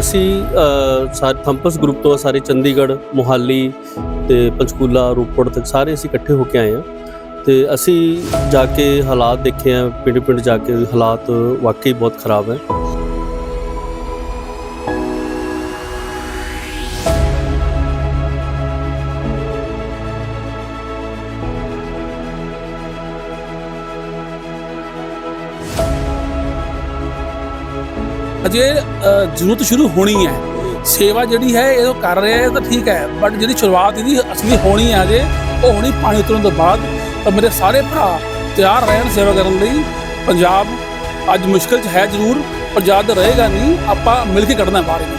ਅਸੀਂ ਸਾਰੇ ਥੰਪਸ ਗਰੁੱਪ ਤੋਂ ਸਾਰੇ ਚੰਡੀਗੜ੍ਹ, ਮੁਹਾਲੀ ਤੇ ਪੰਚਕੂਲਾ, ਰੋਪੜ ਤੱਕ ਸਾਰੇ ਅਸੀਂ ਇਕੱਠੇ ਹੋ ਕੇ ਆਏ ਆ ਤੇ ਅਸੀਂ ਜਾ ਕੇ ਹਾਲਾਤ ਦੇਖੇ ਆ ਪਿੰਡ ਪਿੰਡ ਜਾ ਕੇ ਹਾਲਾਤ ਵਾਕਈ ਬਹੁਤ ਖਰਾਬ ਹੈ। ਅਜੇ ਜ਼ਰੂਰਤ ਸ਼ੁਰੂ ਹੋਣੀ ਹੈ। ਸੇਵਾ ਜਿਹੜੀ ਹੈ, ਇਹ ਕਰ ਰਿਹਾ ਹੈ ਤਾਂ ਠੀਕ ਹੈ। ਬਟ ਜਿਹੜੀ ਸ਼ੁਰੂਆਤ ਇਹਦੀ ਅਸਲੀ ਹੋਣੀ ਹੈ ਅਜੇ, ਉਹ ਹੋਣੀ ਪਾਣੀ ਉਤਰਨ ਤੋਂ ਬਾਅਦ। ਤਾਂ ਮੇਰੇ ਸਾਰੇ ਭਰਾ ਤਿਆਰ ਰਹਿਣ ਸੇਵਾ ਕਰਨ ਲਈ। ਪੰਜਾਬ ਅੱਜ ਮੁਸ਼ਕਲ 'ਚ ਹੈ ਜ਼ਰੂਰ, ਪਰ ਜਦ ਰਹੇਗਾ ਨਹੀਂ, ਆਪਾਂ ਮਿਲ ਕੇ ਕੱਢਣਾ ਬਾਹਰ ਇਹਨੂੰ।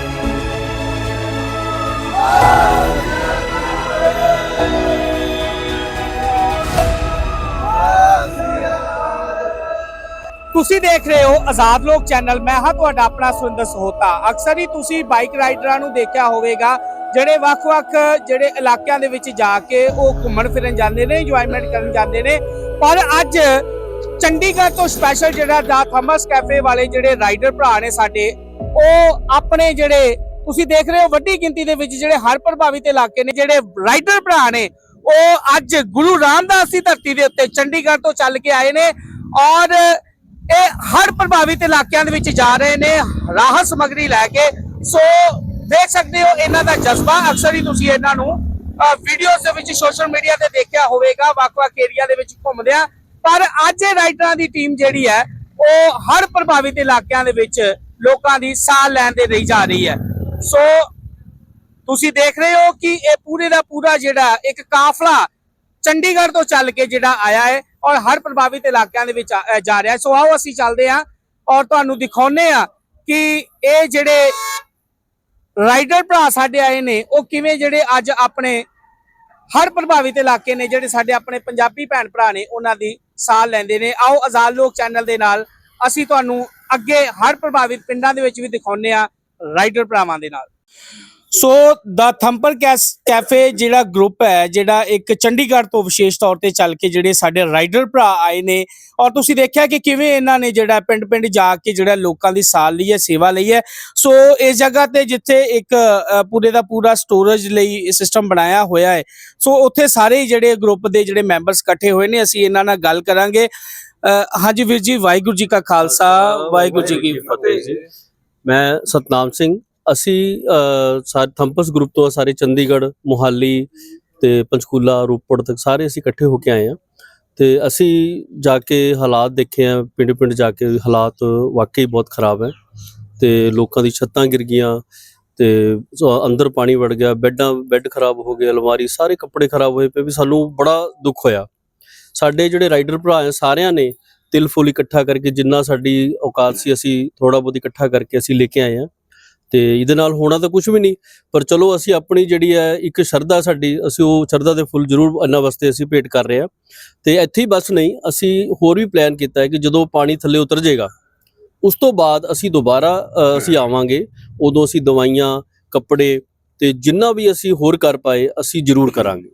ਤੁਸੀਂ ਦੇਖ ਰਹੇ ਹੋ ਆਜ਼ਾਦ ਲੋਕ ਚੈਨਲ। ਮੈਂ ਹਾਂ ਤੁਹਾਡਾ ਆਪਣਾ ਸੁਰਿੰਦਰ ਸਹੋਤਾ। ਅਕਸਰ ਹੀ ਤੁਸੀਂ ਬਾਈਕ ਰਾਈਡਰਾਂ ਨੂੰ ਦੇਖਿਆ ਹੋਵੇਗਾ, ਜਿਹੜੇ ਵੱਖ-ਵੱਖ ਜਿਹੜੇ ਇਲਾਕਿਆਂ ਦੇ ਵਿੱਚ ਜਾ ਕੇ ਉਹ ਘੁੰਮਣ ਫਿਰਨ ਜਾਂਦੇ ਨੇ ਇੰਜੋਇਮੈਂਟ ਕਰਨ ਜਾਂਦੇ ਨੇ। ਪਰ ਅੱਜ ਚੰਡੀਗੜ੍ਹ ਤੋਂ ਸਪੈਸ਼ਲ ਜਿਹੜਾ ਦਾ ਥਮਸ ਕੈਫੇ ਵਾਲੇ ਜਿਹੜੇ ਰਾਈਡਰ ਭਰਾ ਨੇ ਸਾਡੇ, ਉਹ ਆਪਣੇ ਜਿਹੜੇ, ਤੁਸੀਂ ਦੇਖ ਰਹੇ ਹੋ ਵੱਡੀ ਗਿਣਤੀ ਦੇ ਵਿੱਚ ਜਿਹੜੇ ਹਰ ਪ੍ਰਭਾਵਿਤ ਇਲਾਕੇ ਨੇ, ਜਿਹੜੇ ਰਾਈਡਰ ਭਰਾ ਨੇ, ਉਹ ਅੱਜ ਗੁਰੂ ਰਾਮਦਾਸ ਦੀ ਧਰਤੀ ਦੇ ਉੱਤੇ ਚੰਡੀਗੜ੍ਹ ਤੋਂ ਚੱਲ ਕੇ ਆਏ ਨੇ। ਔਰ ਇਹ ਹਰ ਪ੍ਰਭਾਵਿਤ ਇਲਾਕਿਆਂ ਦੇ ਵਿੱਚ ਜਾ ਰਹੇ ਨੇ, ਰਾਹਤ ਸਮਗਰੀ ਲੈ ਕੇ। ਸੋ ਦੇਖ ਸਕਦੇ ਹੋ, ਇਹਨਾਂ ਦਾ ਜਜ਼ਬਾ ਅਕਸਰ ਹੀ ਤੁਸੀਂ ਇਹਨਾਂ ਨੂੰ ਵੀਡੀਓਜ਼ ਦੇ ਵਿੱਚ ਸੋਸ਼ਲ ਮੀਡੀਆ ਤੇ ਦੇਖਿਆ ਹੋਵੇਗਾ, ਵੱਖ-ਵੱਖ ਏਰੀਆ ਦੇ ਵਿੱਚ ਘੁੰਮਦਿਆਂ। ਪਰ ਅੱਜ ਇਹ ਰਾਈਡਰਾਂ ਦੀ ਟੀਮ ਜਿਹੜੀ ਹੈ, ਉਹ ਹਰ ਪ੍ਰਭਾਵਿਤ ਇਲਾਕਿਆਂ ਦੇ ਵਿੱਚ ਲੋਕਾਂ ਦੀ ਸਾਹ ਲੈਣ ਦੇ ਲਈ ਜਾ ਰਹੀ ਹੈ। ਸੋ ਤੁਸੀਂ ਦੇਖ ਰਹੇ ਹੋ ਕਿ ਇਹ ਪੂਰੇ ਦਾ ਪੂਰਾ ਜਿਹੜਾ ਇੱਕ ਕਾਫਲਾ ਚੰਡੀਗੜ੍ਹ ਤੋਂ ਚੱਲ ਕੇ ਜਿਹੜਾ ਆਇਆ ਹੈ ਔਰ ਹਰ ਪ੍ਰਭਾਵਿਤ ਇਲਾਕਿਆਂ ਦੇ ਵਿੱਚ ਆ- ਜਾ ਰਿਹਾ। ਸੋ ਆਓ ਅਸੀਂ ਚੱਲਦੇ ਹਾਂ ਔਰ ਤੁਹਾਨੂੰ ਦਿਖਾਉਨੇ ਆ ਕਿ ਇਹ ਜਿਹੜੇ ਰਾਈਡਰ ਭਰਾ ਸਾਡੇ ਆਏ ਨੇ, ਉਹ ਕਿਵੇਂ ਜਿਹੜੇ ਅੱਜ ਆਪਣੇ ਹਰ ਪ੍ਰਭਾਵਿਤ ਇਲਾਕੇ ਨੇ ਜਿਹੜੇ ਸਾਡੇ ਆਪਣੇ ਪੰਜਾਬੀ ਭੈਣ ਭਰਾ ਨੇ, ਉਹਨਾਂ ਦੀ ਸਾਹ ਲੈਂਦੇ ਨੇ। ਆਓ ਆਜ਼ਾਦ ਲੋਕ ਚੈਨਲ ਦੇ ਨਾਲ ਅਸੀਂ ਤੁਹਾਨੂੰ ਅੱਗੇ ਹਰ ਪ੍ਰਭਾਵਿਤ ਪਿੰਡਾਂ ਦੇ ਵਿੱਚ ਵੀ ਦਿਖਾਉਨੇ ਆ ਰਾਈਡਰ ਭਰਾਵਾਂ ਦੇ ਨਾਲ। ਸੋ ਦਾ ਥੰਪਰ ਕੈਫੇ ਜਿਹੜਾ ਗਰੁੱਪ ਹੈ ਜਿਹੜਾ ਇੱਕ ਚੰਡੀਗੜ੍ਹ ਤੋਂ ਵਿਸ਼ੇਸ਼ ਤੌਰ ਤੇ ਚੱਲ ਕੇ ਜਿਹੜੇ ਸਾਡੇ ਰਾਈਡਰ ਭਰਾ ਆਏ ਨੇ ਔਰ ਤੁਸੀਂ ਦੇਖਿਆ ਕਿ ਕਿਵੇਂ ਇਹਨਾਂ ਨੇ ਜਿਹੜਾ ਪਿੰਡ-ਪਿੰਡ ਜਾ ਕੇ ਜਿਹੜਾ ਲੋਕਾਂ ਦੀ ਸਾਲ ਲਈ ਹੈ ਸੇਵਾ ਲਈ ਹੈ। ਸੋ ਇਸ ਜਗ੍ਹਾ ਤੇ ਜਿੱਥੇ ਇੱਕ ਪੂਰੇ ਦਾ ਪੂਰਾ ਸਟੋਰੇਜ ਲਈ ਸਿਸਟਮ ਬਣਾਇਆ ਹੋਇਆ ਹੈ ਸੋ ਉੱਥੇ ਸਾਰੇ ਜਿਹੜੇ ਗਰੁੱਪ ਦੇ ਜਿਹੜੇ ਮੈਂਬਰਸ ਇਕੱਠੇ ਹੋਏ ਨੇ ਅਸੀਂ ਇਹਨਾਂ ਨਾਲ ਗੱਲ ਕਰਾਂਗੇ। ਹਾਂਜੀ ਵੀਰ ਜੀ ਵਾਹਿਗੁਰੂ ਜੀ ਕਾ ਖਾਲਸਾ ਵਾਹਿਗੁਰੂ ਜੀ ਕੀ ਫਤਿਹ ਜੀ। ਮੈਂ ਸਤਨਾਮ ਸਿੰਘ, ਅਸੀਂ ਸਾਰੇ ਥੰਪਸ ਗਰੁੱਪ ਤੋਂ ਸਾਰੇ ਚੰਡੀਗੜ੍ਹ, ਮੁਹਾਲੀ ਤੇ ਪੰਚਕੂਲਾ, ਰੋਪੜ ਤੱਕ ਸਾਰੇ ਅਸੀਂ ਇਕੱਠੇ ਹੋ ਕੇ ਆਏ ਆ ਤੇ ਅਸੀਂ ਜਾ ਕੇ ਹਾਲਾਤ ਦੇਖੇ ਆ ਪਿੰਡ ਪਿੰਡ ਜਾ ਕੇ ਹਾਲਾਤ ਵਾਕਈ ਬਹੁਤ ਖਰਾਬ ਹੈ। ਤੇ ਲੋਕਾਂ ਦੀ ਛੱਤਾਂ ਗਿਰ ਗਈਆਂ ਤੇ ਸੋ, ਅੰਦਰ ਪਾਣੀ ਵੜ ਗਿਆ, ਬੈੱਡਾਂ, ਬੈੱਡ ਖਰਾਬ ਹੋ ਗਏ, ਅਲਮਾਰੀ, ਸਾਰੇ ਕੱਪੜੇ ਖਰਾਬ ਹੋਏ ਪਏ ਵੀ ਸਾਨੂੰ ਬੜਾ ਦੁੱਖ ਹੋਇਆ। ਸਾਡੇ ਜਿਹੜੇ ਰਾਈਡਰ ਭਰਾ ਆ ਸਾਰਿਆਂ ਨੇ ਤਿਲ ਫੁੱਲ ਇਕੱਠਾ ਕਰਕੇ ਜਿੰਨਾ ਸਾਡੀ ਔਕਾਤ ਸੀ ਅਸੀਂ ਥੋੜਾ ਬਹੁਤ ਇਕੱਠਾ ਕਰਕੇ ਅਸੀਂ ਲੈ ਕੇ ਆਏ ਆ ਤੇ ਇਹਦੇ ਨਾਲ ਹੋਣਾ ਤਾਂ ਕੁਝ ਵੀ ਨਹੀਂ, ਪਰ ਚਲੋ ਅਸੀਂ ਆਪਣੀ ਜਿਹੜੀ ਹੈ ਇੱਕ ਸ਼ਰਧਾ ਸਾਡੀ, ਅਸੀਂ ਉਹ ਸ਼ਰਧਾ ਦੇ ਫੁੱਲ ਜ਼ਰੂਰ ਇਹਨਾਂ ਵਾਸਤੇ ਅਸੀਂ ਭੇਟ ਕਰ ਰਹੇ ਆ ਤੇ ਇੱਥੇ ਹੀ ਬਸ ਨਹੀਂ, ਅਸੀਂ ਹੋਰ ਵੀ ਪਲਾਨ ਕੀਤਾ ਹੈ ਕਿ ਜਦੋਂ ਪਾਣੀ ਥੱਲੇ ਉਤਰ ਜਾਏਗਾ, ਉਸ ਤੋਂ ਬਾਅਦ ਅਸੀਂ ਦੁਬਾਰਾ ਅਸੀਂ ਆਵਾਂਗੇ, ਉਦੋਂ ਅਸੀਂ ਦਵਾਈਆਂ, ਕੱਪੜੇ ਤੇ ਜਿੰਨਾ ਵੀ ਅਸੀਂ ਹੋਰ ਕਰ ਪਾਏ, ਅਸੀਂ ਜ਼ਰੂਰ ਕਰਾਂਗੇ।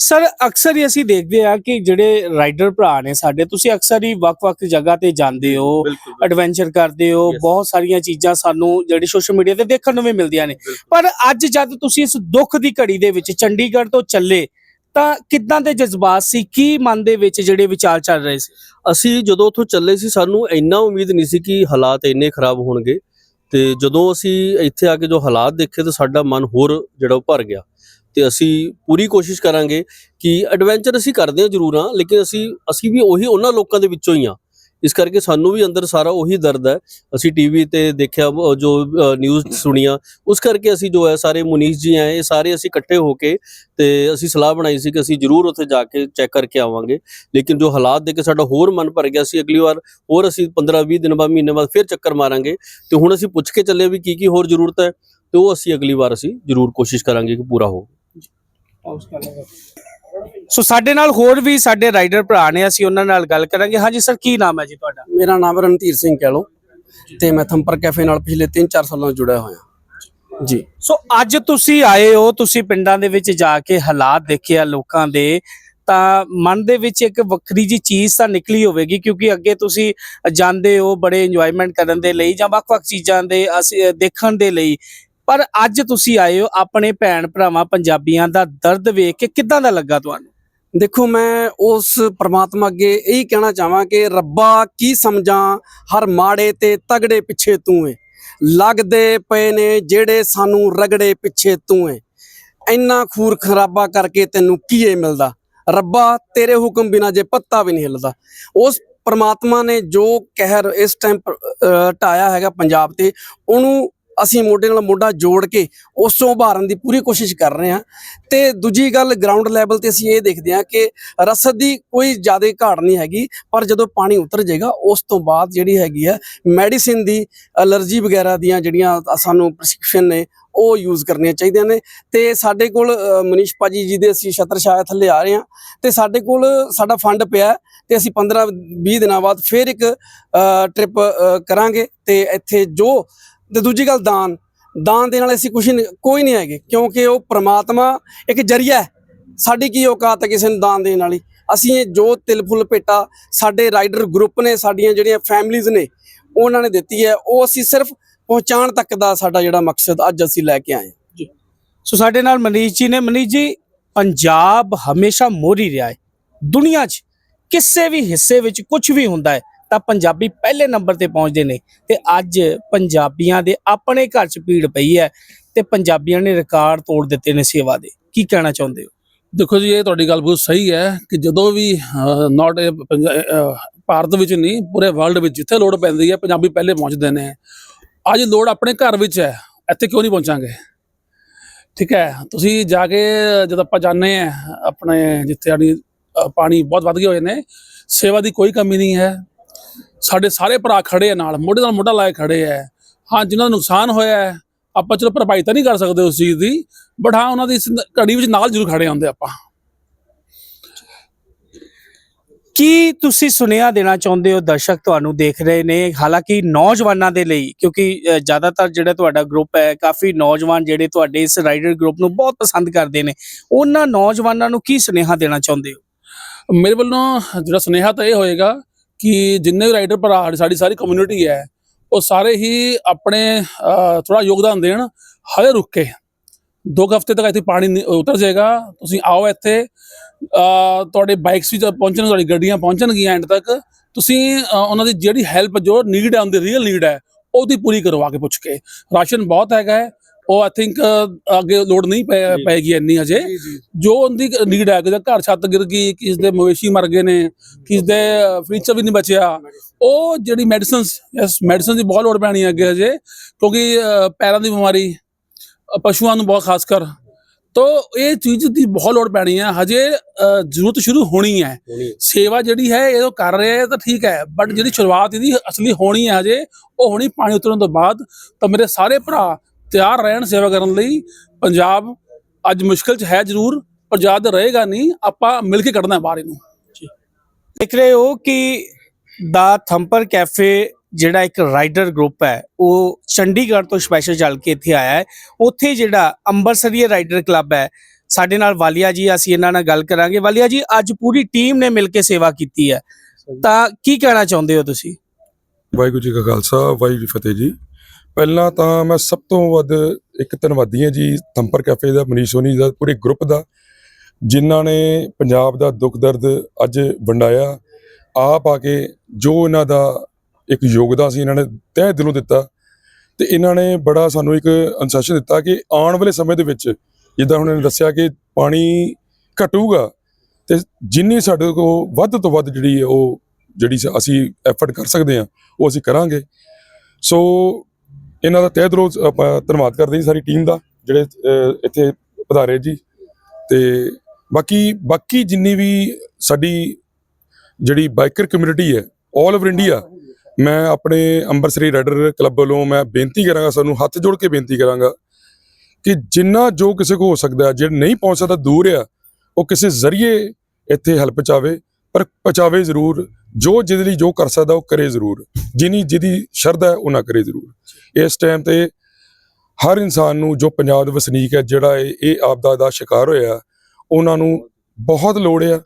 ਸਰ ਅਕਸਰ ਹੀ ਅਸੀਂ ਦੇਖਦੇ ਆ ਕਿ ਜਿਹੜੇ ਰਾਈਡਰ ਭਰਾ ਨੇ ਸਾਡੇ ਤੁਸੀਂ ਅਕਸਰ ਹੀ ਵੱਖ-ਵੱਖ ਜਗ੍ਹਾ ਤੇ ਜਾਂਦੇ ਹੋ ਐਡਵੈਂਚਰ ਕਰਦੇ ਹੋ. ਬਹੁਤ ਸਾਰੀਆਂ ਚੀਜ਼ਾਂ ਸਾਨੂੰ ਜਿਹੜੀ ਸੋਸ਼ਲ ਮੀਡੀਆ ਤੇ ਦੇਖਣ ਨੂੰ ਵੀ ਮਿਲਦੀਆਂ ਨੇ। ਪਰ ਅੱਜ ਜਦ ਤੁਸੀਂ ਇਸ ਦੁੱਖ ਦੀ ਘੜੀ ਦੇ ਵਿੱਚ ਚੰਡੀਗੜ੍ਹ ਤੋਂ ਚੱਲੇ ਤਾਂ ਕਿੱਦਾਂ ਦੇ ਜਜ਼ਬਾਤ ਸੀ? ਕੀ ਮਨ ਦੇ ਵਿੱਚ ਜਿਹੜੇ ਵਿਚਾਰ ਚੱਲ ਰਹੇ ਸੀ? ਅਸੀਂ ਜਦੋਂ ਉੱਥੋਂ ਚੱਲੇ ਸੀ ਸਾਨੂੰ ਇੰਨਾ ਉਮੀਦ ਨਹੀਂ ਸੀ ਕਿ ਹਾਲਾਤ ਇੰਨੇ ਖਰਾਬ ਹੋਣਗੇ। ਤੇ ਜਦੋਂ ਅਸੀਂ ਇੱਥੇ ਆ ਕੇ ਜੋ ਹਾਲਾਤ ਦੇਖੇ ਤਾਂ ਸਾਡਾ ਮਨ ਹੋਰ ਜਿਹੜਾ ਉਹ ਭਰ ਗਿਆ। ਤੇ ਅਸੀਂ ਪੂਰੀ ਕੋਸ਼ਿਸ਼ ਕਰਾਂਗੇ ਕਿ ਐਡਵੈਂਚਰ ਅਸੀਂ ਕਰਦੇ ਹਾਂ ਜ਼ਰੂਰ ਹਾਂ, ਲੇਕਿਨ ਅਸੀਂ ਅਸੀਂ ਵੀ ਉਹੀ ਉਹਨਾਂ ਲੋਕਾਂ ਦੇ ਵਿੱਚੋਂ ਹੀ ਆ ਇਸ ਕਰਕੇ ਸਾਨੂੰ ਵੀ ਅੰਦਰ ਸਾਰਾ ਉਹੀ ਦਰਦ ਹੈ। ਅਸੀਂ ਟੀਵੀ ਤੇ ਦੇਖਿਆ ਜੋ ਨਿਊਜ਼ ਸੁਣੀਆਂ, ਉਸ ਕਰਕੇ ਅਸੀਂ ਜੋ ਹੈ, ਸਾਰੇ ਮੁਨੀਸ਼ ਜੀ ਆਏ, ਇਹ ਸਾਰੇ ਅਸੀਂ ਇਕੱਠੇ ਹੋ ਕੇ ਤੇ ਅਸੀਂ ਸਲਾਹ ਬਣਾਈ ਸੀ ਕਿ ਅਸੀਂ ਜ਼ਰੂਰ ਉੱਥੇ ਜਾ ਕੇ ਚੈੱਕ ਕਰਕੇ ਆਵਾਂਗੇ। ਲੇਕਿਨ ਜੋ ਹਾਲਾਤ ਦੇ ਕੇ ਸਾਡਾ ਹੋਰ ਮਨ ਭਰ ਗਿਆ ਸੀ, ਅਗਲੀ ਵਾਰ ਹੋਰ ਅਸੀਂ 15 20 ਦਿਨ ਬਾਅਦ, ਮਹੀਨੇ ਬਾਅਦ ਫਿਰ ਚੱਕਰ ਮਾਰਾਂਗੇ ਤੇ ਹੁਣ ਅਸੀਂ ਪੁੱਛ ਕੇ ਚੱਲੇ ਵੀ ਕੀ ਕੀ ਹੋਰ ਜ਼ਰੂਰਤ ਹੈ, ਤੇ ਉਹ ਅਸੀਂ ਅਗਲੀ ਵਾਰ ਅਸੀਂ ਜ਼ਰੂਰ ਕੋਸ਼ਿਸ਼ ਕਰਾਂਗੇ ਕਿ ਪੂਰਾ ਸੋ ਸਾਡੇ ਨਾਲ ਹੋਰ ਵੀ ਸਾਡੇ ਰਾਈਡਰ ਭਰਾ ਨੇ ਅਸੀਂ ਉਹਨਾਂ ਨਾਲ ਗੱਲ ਕਰਾਂਗੇ। ਹਾਂਜੀ ਸਰ ਕੀ ਨਾਮ ਹੈ ਜੀ ਤੁਹਾਡਾ? ਮੇਰਾ ਨਾਮ ਰਣਧੀਰ ਸਿੰਘ ਕਹਿ ਲੋ ਤੇ ਮੈਂ ਥੰਪਰ ਕੈਫੇ ਨਾਲ ਪਿਛਲੇ 3-4 ਸਾਲਾਂ ਤੋਂ ਜੁੜਿਆ ਹੋਇਆ। ਜੀ। ਸੋ ਅੱਜ ਤੁਸੀਂ ਆਏ ਹੋ ਤੁਸੀਂ ਪਿੰਡਾਂ ਦੇ ਵਿੱਚ ਜਾ ਕੇ ਹਾਲਾਤ ਦੇਖੇ ਆ ਲੋਕਾਂ ਦੇ ਤਾਂ ਮਨ ਦੇ ਵਿੱਚ ਇੱਕ ਵੱਖਰੀ ਜੀ ਚੀਜ਼ ਤਾਂ ਨਿਕਲੀ ਹੋਵੇਗੀ ਕਿਉਂਕਿ ਅੱਗੇ ਤੁਸੀਂ ਜਾਂਦੇ ਹੋ ਬੜੇ ਇੰਜੋਇਮੈਂਟ ਕਰਨ ਦੇ ਲਈ ਜਾਂ ਵੱਖ-ਵੱਖ ਚੀਜ਼ਾਂ ਦੇ ਅਸੀਂ ਦੇਖਣ ਦੇ ਲਈ। ਪਰ ਅੱਜ ਤੁਸੀਂ ਆਏ ਹੋ ਆਪਣੇ ਭੈਣ ਭਰਾਵਾਂ ਪੰਜਾਬੀਆਂ ਦਾ ਦਰਦ ਵੇਖ ਕੇ ਕਿੱਦਾਂ ਦਾ ਲੱਗਾ ਤੁਹਾਨੂੰ? ਦੇਖੋ, ਮੈਂ ਉਸ ਪ੍ਰਮਾਤਮਾ ਅੱਗੇ ਇਹੀ ਕਹਿਣਾ ਚਾਹਾਂ ਕਿ ਰੱਬਾ ਕੀ ਸਮਝਾਂ, ਹਰ ਮਾੜੇ ਤੇ ਤਗੜੇ ਪਿੱਛੇ ਤੂੰ ਏ। ਲੱਗਦੇ ਪਏ ਨੇ ਜਿਹੜੇ ਸਾਨੂੰ ਰਗੜੇ ਪਿੱਛੇ ਤੂੰ ਏ। ਇੰਨਾ ਖੂਰ ਖਰਾਬਾ ਕਰਕੇ ਤੈਨੂੰ ਕੀ ਏ ਮਿਲਦਾ? ਰੱਬਾ, ਤੇਰੇ ਹੁਕਮ ਬਿਨਾ ਜੇ ਪੱਤਾ ਵੀ ਨਹੀਂ ਹਿੱਲਦਾ। ਉਸ ਪ੍ਰਮਾਤਮਾ ਨੇ ਜੋ ਕਹਿਰ ਇਸ ਟਾਈਮ ਢਾਇਆ ਹੈਗਾ ਪੰਜਾਬ ਤੇ, ਉਹਨੂੰ ਅਸੀਂ ਮੋਢੇ ਨਾਲ ਮੋਢਾ ਜੋੜ ਕੇ ਉਸ ਤੋਂ ਉਭਾਰਨ ਦੀ ਪੂਰੀ ਕੋਸ਼ਿਸ਼ ਕਰ ਰਹੇ ਹਾਂ। ਤੇ ਦੂਜੀ ਗੱਲ ਗਰਾਊਂਡ ਲੈਵਲ ਤੇ ਅਸੀਂ ਇਹ ਦੇਖਦੇ ਹਾਂ ਕਿ ਰਸਦ ਦੀ ਕੋਈ ਜ਼ਿਆਦਾ ਘਾਟ ਨਹੀਂ ਹੈਗੀ, ਪਰ ਜਦੋਂ ਪਾਣੀ ਉਤਰ ਜਾਏਗਾ, ਉਸ ਤੋਂ ਬਾਅਦ ਜਿਹੜੀ ਹੈਗੀ ਆ ਮੈਡੀਸਿਨ ਦੀ ਅਲਰਜੀ ਵਗੈਰਾ ਦੀਆਂ ਜਿਹੜੀਆਂ ਸਾਨੂੰ ਪ੍ਰੈਸਕ੍ਰਿਪਸ਼ਨ ਨੇ, ਉਹ ਯੂਜ਼ ਕਰਨੀਆਂ ਚਾਹੀਦੀਆਂ ਨੇ। ਤੇ ਸਾਡੇ ਕੋਲ ਮਨੀਸ਼ ਭਾਜੀ ਜੀ ਦੇ ਅਸੀਂ ਛਤਰ ਛਾਇਆ ਥੱਲੇ ਆ ਰਹੇ ਹਾਂ। ਤੇ ਸਾਡੇ ਕੋਲ ਸਾਡਾ ਫੰਡ ਪਿਆ ਹੈ ਤੇ ਅਸੀਂ 15 20 ਦਿਨਾਂ ਬਾਅਦ ਫਿਰ ਇੱਕ ਟ੍ਰਿਪ ਕਰਾਂਗੇ। ਤੇ ਇੱਥੇ ਜੋ ਤੇ ਦੂਜੀ ਗੱਲ ਦਾਨ। ਦਾਨ ਦੇਣ ਵਾਲੇ ਅਸੀਂ ਕੁਛ ਨਹੀਂ, ਕੋਈ ਨਹੀਂ ਹੈਗੇ, ਕਿਉਂਕਿ ਉਹ ਪ੍ਰਮਾਤਮਾ ਇੱਕ ਜਰੀਆ ਹੈ। ਸਾਡੀ ਕੀ ਔਕਾਤ ਹੈ ਕਿਸੇ ਨੂੰ ਦਾਨ ਦੇਣ ਵਾਲੀ? ਅਸੀਂ ਇਹ ਜੋ ਤਿਲ ਫੁੱਲ ਭੇਟਾ, ਸਾਡੇ ਰਾਈਡਰ ਗਰੁੱਪ ਨੇ, ਸਾਡੀਆਂ ਜਿਹੜੀਆਂ ਫੈਮਲੀਆਂ ਨੇ, ਉਹਨਾਂ ਨੇ ਦਿੱਤੀ ਹੈ, ਉਹ ਅਸੀਂ ਸਿਰਫ ਪਹੁੰਚਾਉਣ ਤੱਕ ਦਾ ਸਾਡਾ ਜਿਹੜਾ ਮਕਸਦ ਅੱਜ ਅਸੀਂ ਲੈ ਕੇ ਆਏ ਹਾਂ। ਸੋ ਸਾਡੇ ਨਾਲ ਮਨੀਸ਼ ਜੀ ਨੇ। ਮਨੀਸ਼ ਜੀ, ਪੰਜਾਬ ਹਮੇਸ਼ਾ ਮੋਰੀ ਰਿਹਾ ਹੈ। ਦੁਨੀਆ 'ਚ ਕਿਸੇ ਵੀ ਹਿੱਸੇ ਵਿੱਚ ਕੁਝ ਵੀ ਹੁੰਦਾ ਹੈ ਤਾਂ ਪੰਜਾਬੀ ਪਹਿਲੇ ਨੰਬਰ ਤੇ ਪਹੁੰਚਦੇ ਨੇ ਤੇ ਅੱਜ ਪੰਜਾਬੀਆਂ ਦੇ ਆਪਣੇ ਘਰ 'ਚ ਭੀੜ ਪਈ ਹੈ ਤੇ ਪੰਜਾਬੀਆਂ ਨੇ ਰਿਕਾਰਡ ਤੋੜ ਦਿੱਤੇ ਨੇ ਸੇਵਾ ਦੇ। ਕੀ ਕਹਿਣਾ ਚਾਹੁੰਦੇ ਹੋ? ਦੇਖੋ ਜੀ, ਇਹ ਤੁਹਾਡੀ ਗੱਲ ਬਹੁਤ ਸਹੀ ਹੈ ਕਿ ਜਦੋਂ ਵੀ ਨਾਟ ਭਾਰਤ ਵਿੱਚ ਨਹੀਂ, ਪੂਰੇ ਵਰਲਡ ਵਿੱਚ ਜਿੱਥੇ ਲੋੜ ਪੈਂਦੀ ਹੈ, ਪੰਜਾਬੀ ਪਹਿਲੇ ਪਹੁੰਚਦੇ ਨੇ। ਅੱਜ ਲੋੜ ਆਪਣੇ ਘਰ ਵਿੱਚ ਹੈ, ਇੱਥੇ ਕਿਉਂ ਨਹੀਂ ਪਹੁੰਚਾਂਗੇ? ਠੀਕ ਹੈ, ਤੁਸੀਂ ਜਾ ਕੇ ਜਦੋਂ ਆਪਾਂ ਜਾਂਦੇ ਆ ਆਪਣੇ ਜਿੱਥੇ ਆਣੀ ਪਾਣੀ ਬਹੁਤ ਵੱਧ ਗਏ ਹੋਏ ਨੇ, ਸੇਵਾ ਦੀ ਕੋਈ ਕਮੀ ਨਹੀਂ ਹੈ। ਸਾਡੇ ਸਾਰੇ ਭਰਾ ਖੜੇ ਆ ਨਾਲ ਮੋਢੇ ਨਾਲ ਮੋਢਾ ਲਾਏ ਖੜੇ ਆ। ਹਾਂ ਜਿਨ੍ਹਾਂ ਦਾ ਨੁਕਸਾਨ ਹੋਇਆ ਹੈ ਆਪਾਂ ਚਲੋ ਭਰਪਾਈ ਤਾਂ ਨਹੀਂ ਕਰ ਸਕਦੇ ਉਸ ਚੀਜ਼ ਦੀ ਬਟ ਹਾਂ ਉਹਨਾਂ ਦੀ ਇਸ ਘੜੀ ਵਿੱਚ ਨਾਲ ਜ਼ਰੂਰ ਖੜੇ ਹੁੰਦੇ ਆਪਾਂ। ਕੀ ਤੁਸੀਂ ਸੁਨੇਹਾ ਦੇਣਾ ਚਾਹੁੰਦੇ ਹੋ? ਦਰਸ਼ਕ ਤੁਹਾਨੂੰ ਦੇਖ ਰਹੇ ਨੇ ਹਾਲਾਂਕਿ ਨੌਜਵਾਨਾਂ ਦੇ ਲਈ ਕਿਉਂਕਿ ਜ਼ਿਆਦਾਤਰ ਜਿਹੜਾ ਤੁਹਾਡਾ ਗਰੁੱਪ ਹੈ ਕਾਫੀ ਨੌਜਵਾਨ ਜਿਹੜੇ ਤੁਹਾਡੇ ਇਸ ਰਾਈਡਰ ਗਰੁੱਪ ਨੂੰ ਬਹੁਤ ਪਸੰਦ ਕਰਦੇ ਨੇ। ਉਹਨਾਂ ਨੌਜਵਾਨਾਂ ਨੂੰ ਕੀ ਸੁਨੇਹਾ ਦੇਣਾ ਚਾਹੁੰਦੇ ਹੋ? ਮੇਰੇ ਵੱਲੋਂ ਜਿਹੜਾ ਸੁਨੇਹਾ ਤਾਂ ਇਹ ਹੋਏਗਾ ਕਿ ਜਿੰਨੇ ਵੀ ਰਾਈਡਰ ਭਰਾ ਸਾਡੀ- ਸਾਡੀ ਸਾਰੀ ਕਮਿਊਨਿਟੀ ਹੈ, ਉਹ ਸਾਰੇ ਹੀ ਆਪਣੇ ਥੋੜਾ ਯੋਗਦਾਨ ਦੇਣ ਹਲੇ ਰੁਕ ਕੇ ਦੋ ਕੁ ਹਫ਼ਤੇ ਤੱਕ ਇੱਥੇ ਪਾਣੀ ਨਹੀਂ- ਉਤਰ ਜਾਏਗਾ। ਤੁਸੀਂ ਆਓ ਇੱਥੇ। ਤੁਹਾਡੇ ਬਾਈਕਸ ਵੀ ਜਦ ਪਹੁੰਚਣ, ਤੁਹਾਡੀ ਗੱਡੀਆਂ ਪਹੁੰਚਣਗੀਆਂ ਐਂਡ ਤੱਕ, ਤੁਸੀਂ ਉਹਨਾਂ ਦੀ ਜਿਹੜੀ ਹੈਲਪ ਜੋ ਨੀਡ ਹੈ, ਉਹਦੀ ਰੀਅਲ ਨੀਡ ਹੈ, ਉਹਦੀ ਪੂਰੀ ਕਰਵਾ ਕੇ ਪੁੱਛ ਕੇ। ਰਾਸ਼ਨ ਬਹੁਤ ਹੈਗਾ ਹੈ। ਉਹ ਆਈ ਥਿੰਕ ਅੱਗੇ ਲੋਡ ਨਹੀਂ ਪੈ- ਜੀ। ਪਏਗੀ ਇੰਨੀ ਅਜੇ ਜੋ ਉਹਦੀ ਨੀਡ ਹੈ ਕਿ ਘਰ ਛੱਤ ਗਿਰ ਗਈ ਕਿਸੇ ਦੇ ਮਵੇਸ਼ੀ ਮਰ ਗਏ ਨੇ ਕਿਸੇ ਦੇ ਫ੍ਰੀਜ਼ਰ ਵੀ ਨਹੀਂ ਬਚਿਆ ਉਹ ਜਿਹੜੀ ਮੈਡੀਸਿਨਸ ਯਸ ਮੈਡੀਸਿਨ ਦੀ ਬਹੁਤ ਲੋੜ ਪੈਣੀ ਹੈ ਅੱਗੇ ਅਜੇ ਕਿਉਂਕਿ ਪੈਰਾਂ ਦੀ ਬਿਮਾਰੀ ਪਸ਼ੂਆਂ ਨੂੰ ਬਹੁਤ ਖਾਸ ਕਰ। ਤੋ ਇਹ ਚੀਜ਼ ਦੀ ਬਹੁਤ ਲੋੜ ਪੈਣੀ ਹੈ। ਹਜੇ ਜ਼ਰੂਰਤ ਸ਼ੁਰੂ ਹੋਣੀ ਹੈ। ਸੇਵਾ ਜਿਹੜੀ ਹੈ ਇਹ ਕਰ ਰਹੇ ਹੈ ਤਾਂ ਠੀਕ ਹੈ। ਬਟ ਜਿਹੜੀ ਸ਼ੁਰੂਆਤ ਇਹਦੀ ਅਸਲੀ ਹੋਣੀ ਹੈ ਹਜੇ ਉਹ ਹੋਣੀ ਪਾਣੀ ਉਤਰਨ ਤੋਂ ਬਾਅਦ। ਤਾਂ ਮੇਰੇ ਸਾਰੇ ਭਰਾ ਤਿਆਰ ਰਹਿਣ ਸੇਵਾ ਕਰਨ ਲਈ ਪੰਜਾਬ ਅੱਜ ਮੁਸ਼ਕਲ 'ਚ ਹੈ ਜ਼ਰੂਰ ਪਰ ਯਾਦ ਰਹੇਗਾ ਨਹੀਂ ਆਪਾਂ ਮਿਲ ਕੇ ਕੱਢਣਾ ਬਾਹਰ ਇਹਨੂੰ। ਦੇਖ ਰਹੇ ਹੋ ਕਿ ਦਾ ਥੰਪਰ ਕੈਫੇ ਜਿਹੜਾ ਇੱਕ ਰਾਈਡਰ ਗਰੁੱਪ ਹੈ ਉਹ ਚੰਡੀਗੜ੍ਹ ਤੋਂ ਸਪੈਸ਼ਲ ਚੱਲ ਕੇ ਇੱਥੇ ਆਇਆ ਹੈ। ਉੱਥੇ ਜਿਹੜਾ ਅੰਬਰਸਰੀਏ ਰਾਈਡਰ ਕਲੱਬ ਹੈ ਸਾਡੇ ਨਾਲ ਵਾਲੀਆ ਜੀ ਅਸੀਂ ਇਹਨਾਂ ਨਾਲ ਗੱਲ ਕਰਾਂਗੇ। ਵਾਲੀਆ ਜੀ ਅੱਜ ਪੂਰੀ ਟੀਮ ਨੇ ਮਿਲ ਕੇ ਸੇਵਾ ਕੀਤੀ ਹੈ। ਤਾਂ ਕੀ ਕਹਿਣਾ ਚਾਹੁੰਦੇ ਹੋ ਤੁਸੀਂ? ਵਾਹਿਗੁਰੂ ਜੀ ਕਾ ਖਾਲਸਾ, ਵਾਹਿਗੁਰੂ ਜੀ ਫਤਿਹ ਜੀ। ਪਹਿਲਾਂ ਤਾਂ ਮੈਂ ਸਭ ਤੋਂ ਵੱਧ ਇੱਕ ਧੰਨਵਾਦੀ ਹਾਂ ਜੀ ਥੰਪਰ ਕੈਫੇ ਦਾ, ਮਨੀਸ਼ ਸੋਨੀ ਦਾ, ਪੂਰੇ ਗਰੁੱਪ ਦਾ, ਜਿਨ੍ਹਾਂ ਨੇ ਪੰਜਾਬ ਦਾ ਦੁੱਖ ਦਰਦ ਅੱਜ ਵੰਡਾਇਆ। ਆਪ ਆ ਕੇ ਜੋ ਇਹਨਾਂ ਦਾ ਇੱਕ ਯੋਗਦਾਨ ਸੀ, ਇਹਨਾਂ ਨੇ ਤਹਿ ਦਿਲੋਂ ਦਿੱਤਾ ਤੇ ਇਹਨਾਂ ਨੇ ਬੜਾ ਸਾਨੂੰ ਇੱਕ ਅਨਸੈਸ਼ਨ ਦਿੱਤਾ ਕਿ ਆਉਣ ਵਾਲੇ ਸਮੇਂ ਦੇ ਵਿੱਚ ਜਿੱਦਾਂ ਹੁਣ ਇਹਨੇ ਦੱਸਿਆ ਕਿ ਪਾਣੀ ਘਟੂਗਾ ਤੇ ਜਿੰਨੀ ਸਾਡੇ ਕੋਲ ਵੱਧ ਤੋਂ ਵੱਧ ਜਿਹੜੀ ਹੈ ਉਹ ਜਿਹੜੀ ਅਸੀਂ ਐਫਰਟ ਕਰ ਸਕਦੇ ਹਾਂ, ਉਹ ਅਸੀਂ ਕਰਾਂਗੇ। ਸੋ ਇਹਨਾਂ ਦਾ ਤਹਿ ਦਿਲੋਂ ਆਪਾਂ ਧੰਨਵਾਦ ਕਰਦੇ ਜੀ ਸਾਰੀ ਟੀਮ ਦਾ, ਜਿਹੜੇ ਇੱਥੇ ਪਧਾਰੇ ਜੀ। ਤੇ ਬਾਕੀ ਬਾਕੀ ਜਿੰਨੀ ਵੀ ਸਾਡੀ ਜਿਹੜੀ ਬਾਈਕਰ ਕਮਿਊਨਿਟੀ ਹੈ 올 ਓਵਰ ਇੰਡੀਆ ਮੈਂ ਆਪਣੇ ਅੰਮ੍ਰਿਤਸਰੀ ਰਾਈਡਰ ਕਲੱਬ ਵੱਲੋਂ ਮੈਂ ਬੇਨਤੀ ਕਰਾਂਗਾ, ਸਾਨੂੰ ਹੱਥ ਜੋੜ ਕੇ ਬੇਨਤੀ ਕਰਾਂਗਾ ਕਿ ਜਿੰਨਾ ਜੋ ਕਿਸੇ ਕੋ ਹੋ ਸਕਦਾ, ਜੇ ਨਹੀਂ ਪਹੁੰਚ ਸਕਦਾ, ਦੂਰ ਆ, ਉਹ ਕਿਸੇ ਜ਼ਰੀਏ ਇੱਥੇ ਹੈਲਪ ਪਹੁੰਚਾਵੇ ਪਰ ਪਹੁੰਚਾਵੇ ਜ਼ਰੂਰ, ਜੋ ਜਿਹਦੇ ਲਈ ਜੋ ਕਰ ਸਕਦਾ ਉਹ ਕਰੇ ਜ਼ਰੂਰ, ਜਿਨੀ ਜਿਹਦੀ ਸ਼ਰਧਾ ਹੈ ਉਹ ਨਾ ਕਰੇ ਜ਼ਰੂਰ। ਇਸ ਟਾਈਮ ਤੇ ਹਰ ਇਨਸਾਨ ਨੂੰ ਜੋ ਪੰਜਾਬ ਦੇ ਵਸਨੀਕ ਹੈ, ਜਿਹੜਾ ਇਹ ਇਹ ਆਪਦਾ ਦਾ ਸ਼ਿਕਾਰ ਹੋਇਆ, ਉਹਨਾਂ ਨੂੰ ਬਹੁਤ ਲੋੜ ਆ,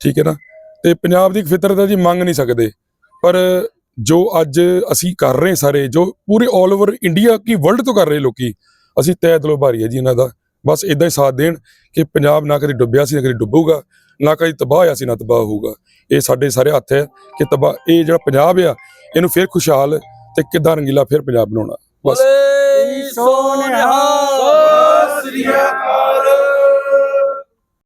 ਠੀਕ ਹੈ ਨਾ? ਤੇ ਪੰਜਾਬ ਦੀ ਇੱਕ ਫਿਤਰਤ ਹੈ ਜੀ ਮੰਗ ਨਹੀਂ ਸਕਦੇ, ਪਰ ਜੋ ਅੱਜ ਅਸੀਂ ਕਰ ਰਹੇ ਸਾਰੇ, ਜੋ ਪੂਰੇ 올 ਓਵਰ ਇੰਡੀਆ ਕੀ ਵਰਲਡ ਤੋਂ ਕਰ ਰਹੇ ਲੋਕੀ, ਅਸੀਂ ਤਹਿ ਦਿਲੋਂ ਭਾਰੀ ਹੈ ਜੀ ਇਹਨਾਂ ਦਾ। ਬਸ ਇਦਾਂ ਹੀ ਸਾਥ ਦੇਣ ਕਿ ਪੰਜਾਬ ਨਾ ਕਦੇ ਡੁੱਬਿਆ ਸੀ, ਨਾ ਕਦੇ ਡੁੱਬੂਗਾ। ਨਾ ਕਦੀ ਤਬਾਹ ਆ ਸੀ, ਨਾ ਤਬਾਹ ਹੋਊਗਾ। ਇਹ ਸਾਡੇ ਸਾਰੇ ਹੱਥ ਹੈ ਕਿ ਤਬਾਹ, ਇਹ ਜਿਹੜਾ ਪੰਜਾਬ ਆ, ਇਹਨੂੰ ਫਿਰ ਖੁਸ਼ਹਾਲ ਤੇ ਕਿੱਦਾਂ ਰੰਗੀਲਾ ਫਿਰ ਪੰਜਾਬ ਬਣਾਉਣਾ। ਬਸ। ਸੋਨਿਹਾ ਸ੍ਰੀ